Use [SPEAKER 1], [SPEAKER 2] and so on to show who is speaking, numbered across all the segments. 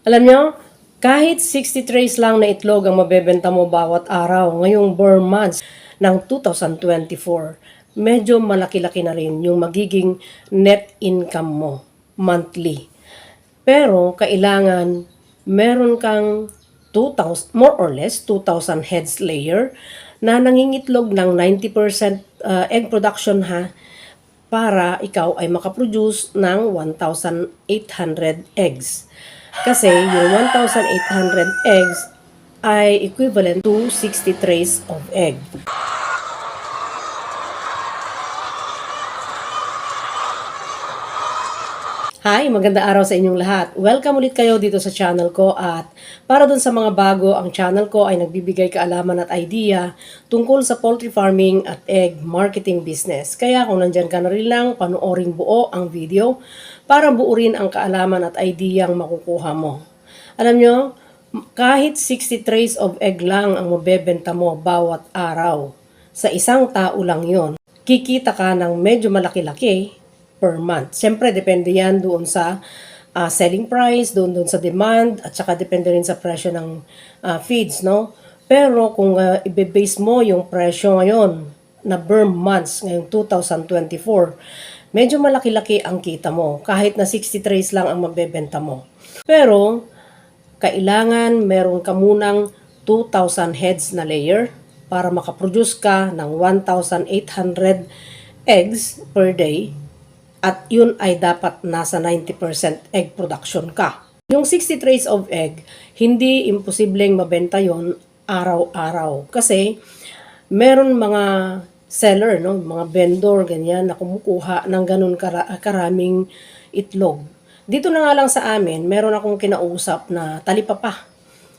[SPEAKER 1] Alam nyo, kahit 60 trays lang na itlog ang mabebenta mo bawat araw ngayong burn months ng 2024, medyo malaki-laki na rin yung magiging net income mo monthly. Pero kailangan meron kang 2,000, more or less 2,000 heads layer na nangingitlog ng 90% uh, egg production ha para ikaw ay makaproduce ng 1,800 eggs. Kasi yung 1,800 eggs ay equivalent to 60 trays of egg. Hi, maganda araw sa inyong lahat. Welcome ulit kayo dito sa channel ko at para dun sa mga bago, ang channel ko ay nagbibigay kaalaman at idea tungkol sa poultry farming at egg marketing business. Kaya kung nandyan ka na rin lang, panoorin buo ang video para buo rin ang kaalaman at idea ang makukuha mo. Alam nyo, kahit 60 trays of egg lang ang mabebenta mo bawat araw, sa isang tao lang yon, kikita ka ng medyo malaki-laki per month. Siyempre, depende yan doon sa ah, selling price, doon doon sa demand, at saka depende rin sa presyo ng ah, feeds, no? Pero kung uh, ibe-base mo yung presyo ngayon na burn months ngayong 2024, medyo malaki-laki ang kita mo. Kahit na 60 trays lang ang mabebenta mo. Pero, kailangan meron ka munang 2,000 heads na layer para makaproduce ka ng 1,800 eggs per day at yun ay dapat nasa 90% egg production ka. Yung 60 trays of egg, hindi imposibleng mabenta yon araw-araw kasi meron mga seller, no, mga vendor ganyan na kumukuha ng ganun kara- karaming itlog. Dito na nga lang sa amin, meron akong kinausap na talipapa.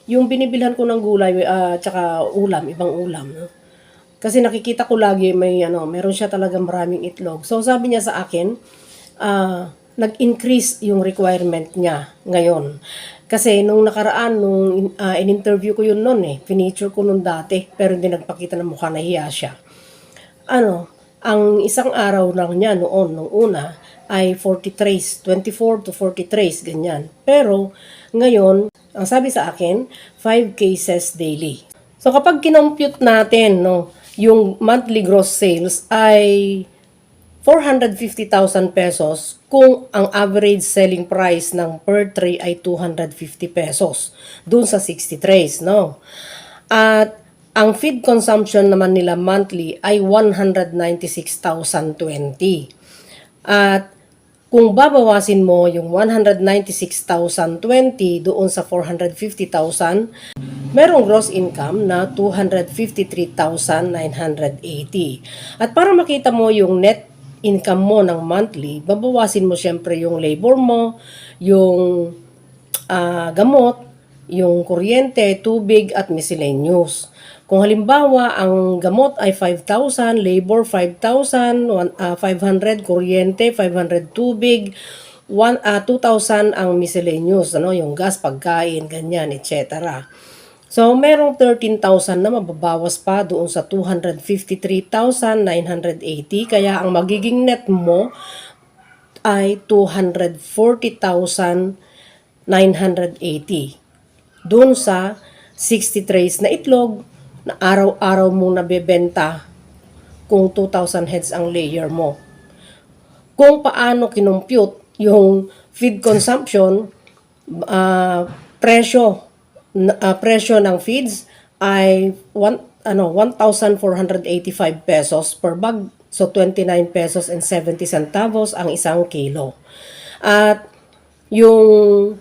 [SPEAKER 1] Yung binibilhan ko ng gulay at tsaka ulam, ibang ulam, no. Kasi nakikita ko lagi may ano, meron siya talagang maraming itlog. So sabi niya sa akin, ah, nag-increase yung requirement niya ngayon. Kasi nung nakaraan, nung ah, in-interview ko yun noon eh, finiture ko noon dati, pero hindi nagpakita ng mukha, nahiya siya. Ano, ang isang araw lang niya noon, nung una, ay 40 trays, 24 to 40 trays, ganyan. Pero ngayon, ang sabi sa akin, 5 cases daily. So kapag kinompute natin, no, yung monthly gross sales ay 450,000 pesos kung ang average selling price ng per tray ay 250 pesos dun sa 60 trays, no? At ang feed consumption naman nila monthly ay 196,020. At kung babawasin mo yung 196,020 doon sa 450,000, merong gross income na 253,980. At para makita mo yung net income mo ng monthly, babawasin mo syempre yung labor mo, yung ah, gamot, yung kuryente, tubig at miscellaneous. Kung halimbawa ang gamot ay 5,000, labor 5,000, one- ah, 500 kuryente, 500 tubig, one, ah, 2,000 ang miscellaneous, ano, yung gas, pagkain, ganyan, etc. So, merong 13,000 na mababawas pa doon sa 253,980. Kaya ang magiging net mo ay 240,980. Doon sa 60 trays na itlog na araw-araw mong nabebenta kung 2,000 heads ang layer mo. Kung paano kinompute yung feed consumption, ah, presyo ah, presyo ng feeds ay one, ano 1,485 pesos per bag. So 29 pesos and 70 centavos ang isang kilo. At yung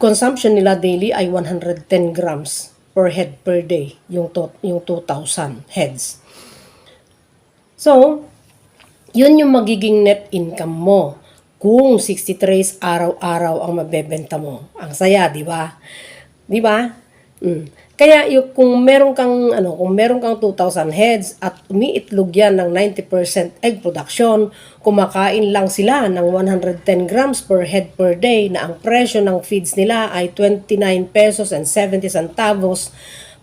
[SPEAKER 1] consumption nila daily ay 110 grams per head per day, yung to, yung 2,000 heads. So, yun yung magiging net income mo kung 60 trays araw-araw ang mabebenta mo. Ang saya, di ba? Di ba? Mm. Kaya yung, kung meron kang ano, kung meron kang 2,000 heads at umiitlog yan ng 90% egg production, kumakain lang sila ng 110 grams per head per day na ang presyo ng feeds nila ay 29 pesos and 70 centavos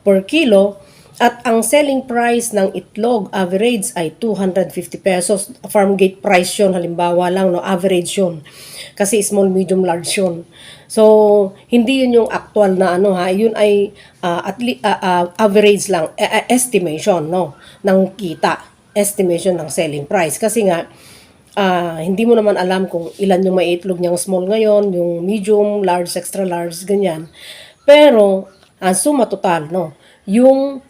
[SPEAKER 1] per kilo, At ang selling price ng itlog average ay 250 pesos. Farm gate price yun, halimbawa lang, no, average yun. Kasi small, medium, large yun. So, hindi yun yung actual na ano ha, yun ay ah, at ah, ah, average lang, eh, estimation no, ng kita, estimation ng selling price. Kasi nga, ah, hindi mo naman alam kung ilan yung may itlog niyang small ngayon, yung medium, large, extra large, ganyan. Pero, ang suma total, no, yung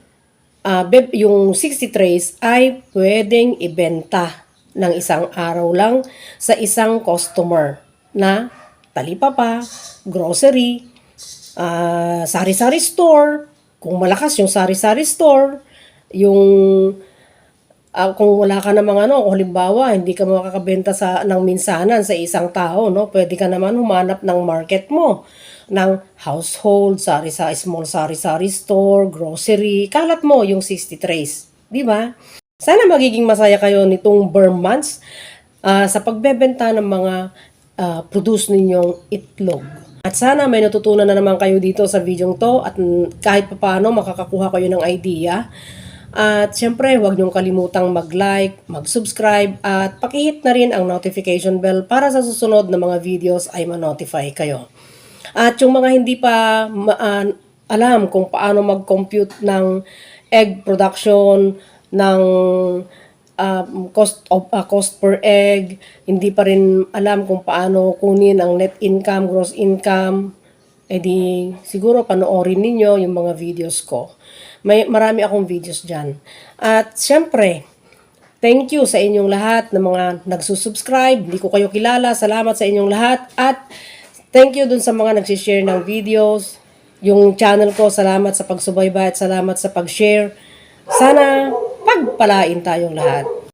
[SPEAKER 1] beb- yung 60 trays ay pwedeng ibenta ng isang araw lang sa isang customer na talipapa, grocery, ah, sari-sari store, kung malakas yung sari-sari store, yung ah, kung wala ka namang ano, halimbawa, hindi ka makakabenta sa, ng minsanan sa isang tao, no? Pwede ka naman humanap ng market mo ng household, sari sa small sari-sari store, grocery, kalat mo yung 60 trays. Di ba? Sana magiging masaya kayo nitong Burn Months ah, sa pagbebenta ng mga ah, produce ninyong itlog. At sana may natutunan na naman kayo dito sa video to at kahit papaano makakakuha kayo ng idea. At syempre, huwag niyong kalimutang mag-like, mag-subscribe at pakihit na rin ang notification bell para sa susunod na mga videos ay ma-notify kayo. At yung mga hindi pa ah, alam kung paano mag-compute ng egg production, ng um, cost of ah, cost per egg, hindi pa rin alam kung paano kunin ang net income, gross income, edi siguro panoorin ninyo yung mga videos ko. May marami akong videos diyan. At syempre, thank you sa inyong lahat ng mga nagsusubscribe. Hindi ko kayo kilala. Salamat sa inyong lahat at thank you dun sa mga nagsishare ng videos. Yung channel ko, salamat sa pagsubaybay at salamat sa pag-share. Sana pagpalain tayong lahat.